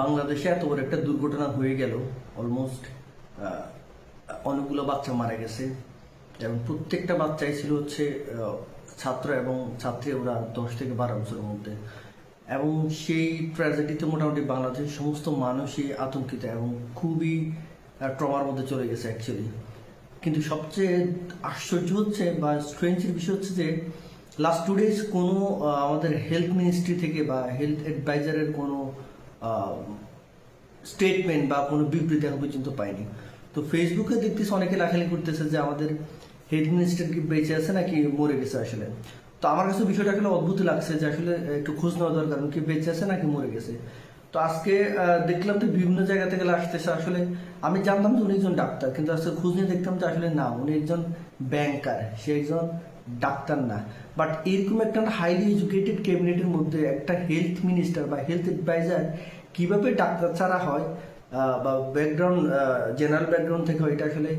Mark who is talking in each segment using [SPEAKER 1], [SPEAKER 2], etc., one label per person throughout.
[SPEAKER 1] বাংলাদেশে এত বড় একটা দুর্ঘটনা হয়ে গেল অলমোস্ট অনেকগুলো বাচ্চা মারা গেছে। এবং প্রত্যেকটা বাচ্চাই ছিল হচ্ছে ছাত্র এবং ছাত্রী ওরা দশ থেকে বারো বছরের মধ্যে। এবং সেই ট্র্যাজেডিতে মোটামুটি বাংলাদেশের সমস্ত মানুষই আতঙ্কিত এবং খুবই ট্রমার মধ্যে চলে গেছে অ্যাকচুয়ালি কিন্তু সবচেয়ে আশ্চর্য হচ্ছে বা স্ট্রেঞ্জের বিষয় হচ্ছে যে লাস্ট টু ডেজ কোনো আমাদের হেলথ মিনিস্ট্রি থেকে বা হেলথ অ্যাডভাইজারের কোনো স্টেটমেন্ট বা কোনো বিবৃতি এখন পর্যন্ত পাইনি। তো ফেসবুকে দেখতেছি অনেকে লেখালেখি করতেছে যে আমাদের হেড মিনিস্টার কি বেঁচে আছে নাকি মরে গেছে আসলে? তো আমার কাছে বিষয়টা আসলে অদ্ভুত লাগছে যে আসলে একটু খোঁজ নেওয়া দরকার কি বেঁচে আছে নাকি মরে গেছে? তো আজকে দেখলাম তো বিভিন্ন জায়গা থেকে আসতেছে আসলে, আমি জানতাম যে উনি একজন ডাক্তার, কিন্তু আজকে খোঁজ নিয়ে দেখতাম যে আসলে না, উনি একজন ব্যাংকার সে একজন ডাক্তার না। বাট এরকম একটা হাইলি এডুকেটেড ক্যাবিনেটের মধ্যে একটা হেলথ মিনিস্টার বা হেলথ অ্যাডভাইজার কীভাবে ডাক্তার ছাড়া হয় বা ব্যাকগ্রাউন্ড জেনারেল ব্যাকগ্রাউন্ড থেকে এটা আসলে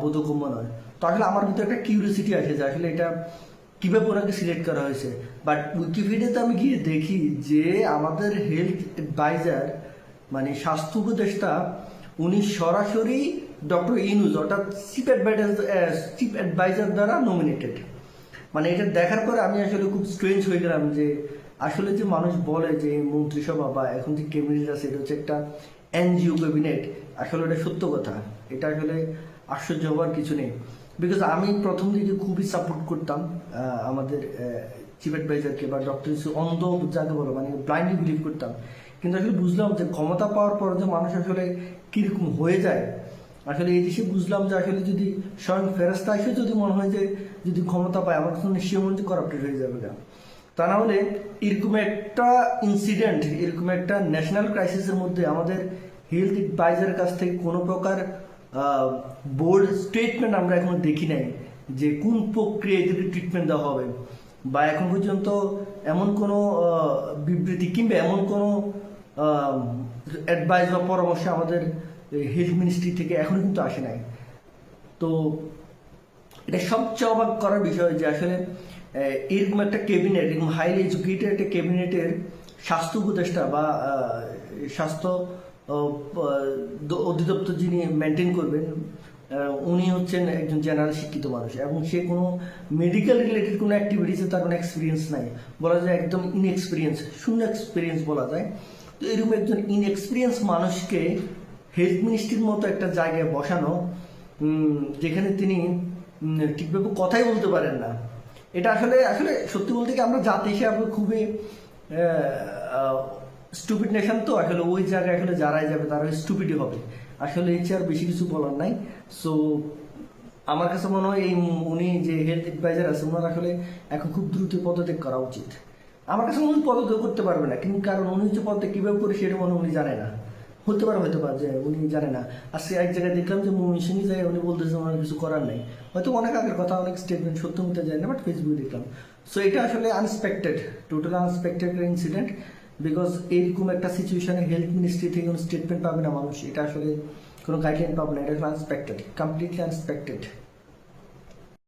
[SPEAKER 1] বোধগম্য নয়। তো আসলে আমার ভিতরে একটা কিউরিয়াসিটি আছে যে আসলে এটা কীভাবে ওনাকে সিলেক্ট করা হয়েছে। বাট উইকিপিডিয়াতে আমি গিয়ে দেখি যে আমাদের হেলথ অ্যাডভাইজার মানে স্বাস্থ্য উপদেষ্টা, উনি সরাসরি ডক্টর ইনুজ অর্থাৎ চিফ অ্যাডভাইজার চিফ অ্যাডভাইজার দ্বারা নমিনেটেড মানে এটা দেখার পরে আমি আসলে খুব স্ট্রেঞ্জ হয়ে গেলাম যে আসলে যে মানুষ বলে যে মন্ত্রিসভা বা এখন যে ক্যাবিনেট আছে, এটা হচ্ছে একটা এনজিও ক্যাবিনেট আসলে এটা সত্য কথা। এটা আসলে আশ্চর্য হওয়ার কিছু নেই। বিকজ আমি প্রথম দিকে খুবই সাপোর্ট করতাম আমাদের চিফ অ্যাডভাইজারকে বা ডক্টর অন্ধ যাকে বলো মানে ব্লাইন্ডলি বিলিভ করতাম। কিন্তু আসলে বুঝলাম যে ক্ষমতা পাওয়ার পর যে মানুষ আসলে কীরকম হয়ে যায় আসলে এই দেশে বুঝলাম যে আসলে যদি স্বয়ং ফেরস্তা এসে যদি মনে হয় যে যদি ক্ষমতা পায়, আমার কাছে নিশ্চয় মনে হচ্ছে করাপ্টেড হয়ে যাবে না তা না হলে এরকম একটা ইনসিডেন্ট এরকম একটা ন্যাশনাল ক্রাইসিসের মধ্যে আমাদের হেলথ অ্যাডভাইজারের কাছ থেকে কোনো প্রকার বোর্ড স্টেটমেন্ট আমরা এখনও দেখি নাই যে কোন প্রক্রিয়ায় এদেরকে ট্রিটমেন্ট দেওয়া হবে। বা এখন পর্যন্ত এমন কোনো বিবৃতি কিংবা এমন কোনো অ্যাডভাইস বা পরামর্শ আমাদের হেলথ মিনিস্ট্রি থেকে এখনও কিন্তু আসে নাই। তো এটা সবচেয়ে অবাক করার বিষয় যে আসলে এরকম একটা ক্যাবিনেট এরকম হাইলি এডুকেটেড একটা ক্যাবিনেটের স্বাস্থ্য উপদেষ্টা বা স্বাস্থ্য অধিদপ্তর যিনি মেনটেন করবেন উনি হচ্ছেন একজন জেনারেল শিক্ষিত মানুষ এবং সে কোনো মেডিকেল রিলেটেড কোনো অ্যাক্টিভিটিসে তার কোনো এক্সপিরিয়েন্স নাই। বলা যায় একদম ইনএক্সপিরিয়েন্স শূন্য এক্সপিরিয়েন্স বলা যায়। তো এরকম একজন ইনএক্সপিরিয়েন্স মানুষকে হেলথ মিনিস্ট্রির মতো একটা জায়গায় বসানো যেখানে তিনি ঠিকভাবে কথাই বলতে পারেন না। এটা আসলে আসলে সত্যি বলতে কি আমরা জাতি হিসেবে খুবই স্টুপিড নেশন তো। আসলে ওই জায়গায় আসলে যারাই যাবে তারা স্টুপিডই হবে। আসলে এর চেয়ে আর বেশি কিছু বলার নাই। সো আমার কাছে মনে হয় এই উনি যে হেলথ অ্যাডভাইজার আছে ওনার আসলে এখন খুব দ্রুত পদত্যাগ করা উচিত। আমার কাছে উনি পদত্যাগ করতে পারবে না। কিন্তু কারণ উনি যে পদত্যাগ কীভাবে করে সেটা মনে উনি জানে না। হতে পারে হয়তো পারে যে উনি জানে না। আজকে এক জায়গায় দেখলাম যে মমিন সিং যায়, উনি বলতেছে আমার কিছু করার নেই। হয়তো অনেক আগের কথা, অনেক স্টেটমেন্ট সত্য হতে যায় না বাট ফেসবুকে দেখলাম। সো এটা আসলে unexpected total unexpected incident because এইরকম একটা সিচুয়েশনে হেলথ মিনিস্ট্রি থেকে কোনো স্টেটমেন্ট পাবে না মানুষ। এটা আসলে কোনো গাইডলাইন পাবে না, এটা আসলে আনএক্সপেক্টেড কমপ্লিটলি আনএক্সপেক্টেড